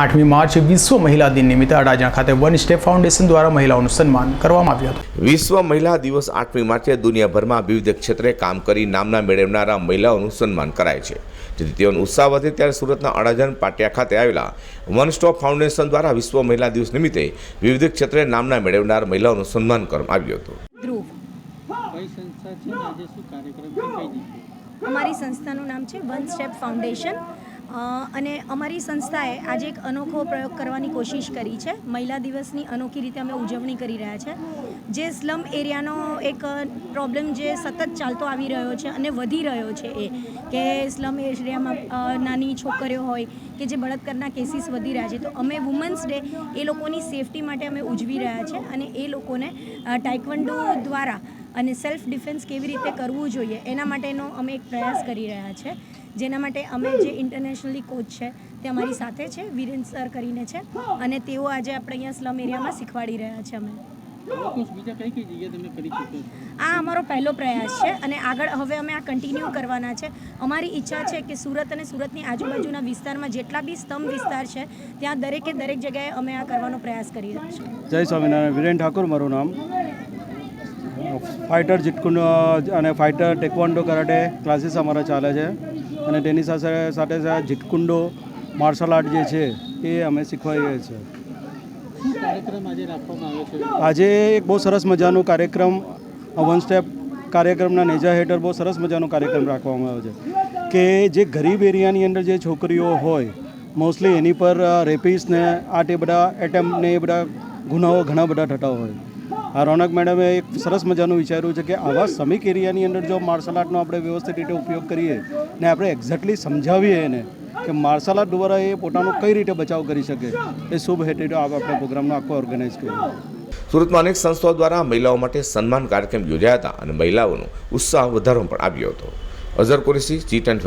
આઠમી માર્ચ વિશ્વ મહિલા દિન નિમિત્તે અડાજણ ખાતે વન સ્ટેપ ફાઉન્ડેશન દ્વારા મહિલાઓનું સન્માન કરવામાં આવ્યું હતું. વિશ્વ મહિલા દિવસ આઠમી માર્ચે દુનિયાભરમાં વિવિધ ક્ષેત્રે કામ કરી નામના મેળવનારા મહિલાઓનું સન્માન કરાય છે. જેથી તેઓનો ઉત્સાહ વધે ત્યારે સુરતના અડાજણ પાટિયા ખાતે આવેલા વન સ્ટોપ ફાઉન્ડેશન દ્વારા વિશ્વ મહિલા દિવસ નિમિત્તે વિવિધ ક્ષેત્રે નામના મેળવનાર મહિલાઓનું સન્માન કરવામાં આવ્યું હતું. ધ્રુવ. કઈ સંસ્થા છે ને? આજે શું કાર્યક્રમ છે? કઈ જગ્યાએ? અમારી સંસ્થાનું નામ છે વન સ્ટેપ ફાઉન્ડેશન. અને અમારી સંસ્થાએ આજે એક અનોખો પ્રયોગ કરવાની કોશિશ કરી છે. મહિલા દિવસની અનોખી રીતે અમે ઉજવણી કરી રહ્યા છે. જે સ્લમ એરિયાનો એક પ્રોબ્લેમ જે સતત ચાલતો આવી રહ્યો છે અને વધી રહ્યો છે એ, કે સ્લમ એરિયામાં નાની છોકરીઓ હોય કે જે બળાત્કારના કેસીસ વધી રહ્યા છે, તો અમે વુમન્સ ડે એ લોકોની સેફટી માટે અમે ઉજવી રહ્યા છે અને એ લોકોને ટાઇકવંડો દ્વારા અને સેલ્ફ ડિફેન્સ કેવી રીતે કરવું જોઈએ, એના માટેનો અમે એક પ્રયાસ કરી રહ્યા છે. જેના માટે અમે જે ઇન્ટરનેશનલી કોચ છે, તે અમારી સાથે છે, વિરેન સર કરીને છે, અને તેઓ આજે આપણે અહીંયા સ્લમ એરિયામાં શીખવાડી રહ્યા છે અમે. આ અમારો પહેલો પ્રયાસ છે અને આગળ હવે અમે આ કન્ટિન્યુ કરવાના છે. અમારી ઈચ્છા છે કે સુરત અને સુરતની આજુબાજુના વિસ્તારમાં જેટલા બી સ્તંભ વિસ્તાર છે, ત્યાં દરેકે દરેક જગ્યાએ અમે આ કરવાનો પ્રયાસ કરી રહ્યા છીએ. જય સ્વામિનારાયણ. વિરેન ઠાકોર, મારું નામ. ફાઇટર જીટકુંડ અને ફાઇટર ટેકવોન્ડો કરાટે ક્લાસીસ અમારા ચાલે છે. અને તેની સાથે સાથે જીટકુંડો માર્શલ આર્ટ જે છે, એ અમે શીખવાડીએ છીએ. આજે એક બહુ સરસ મજાનો કાર્યક્રમ વન સ્ટેપ કાર્યક્રમના નેજા હેઠળ બહુ સરસ મજાનો કાર્યક્રમ રાખવામાં આવ્યો છે. કે જે ગરીબ એરિયાની અંદર જે છોકરીઓ હોય મોસ્ટલી એની પર રેપિસ ને, આ તે બધા એટેમ્પ ને એ બધા ગુનાઓ ઘણા બધા થતા હોય. આ રોનક મેડમે એક સરસ મજાનું વિચાર્યું છે કે આવા સમીક એરિયાની અંદર જો માર્શલ આર્ટનો આપણે વ્યવસ્થિત રીતે ઉપયોગ કરીએ ને આપણે એક્ઝેક્ટલી સમજાવીએ એને કે માર્શલ આર્ટ દ્વારા એ પોતાનો કઈ રીતે બચાવ કરી શકે, એ શુભ હેતુ આપણે પ્રોગ્રામનો આખો ઓર્ગેનાઇઝ કર્યો. સુરતમાં અનેક સંસ્થાઓ દ્વારા મહિલાઓ માટે સન્માન કાર્યક્રમ યોજાયા હતા અને મહિલાઓનો ઉત્સાહ વધારવામાં પણ આવ્યો હતો. અઝર કુરેશી જી ટેન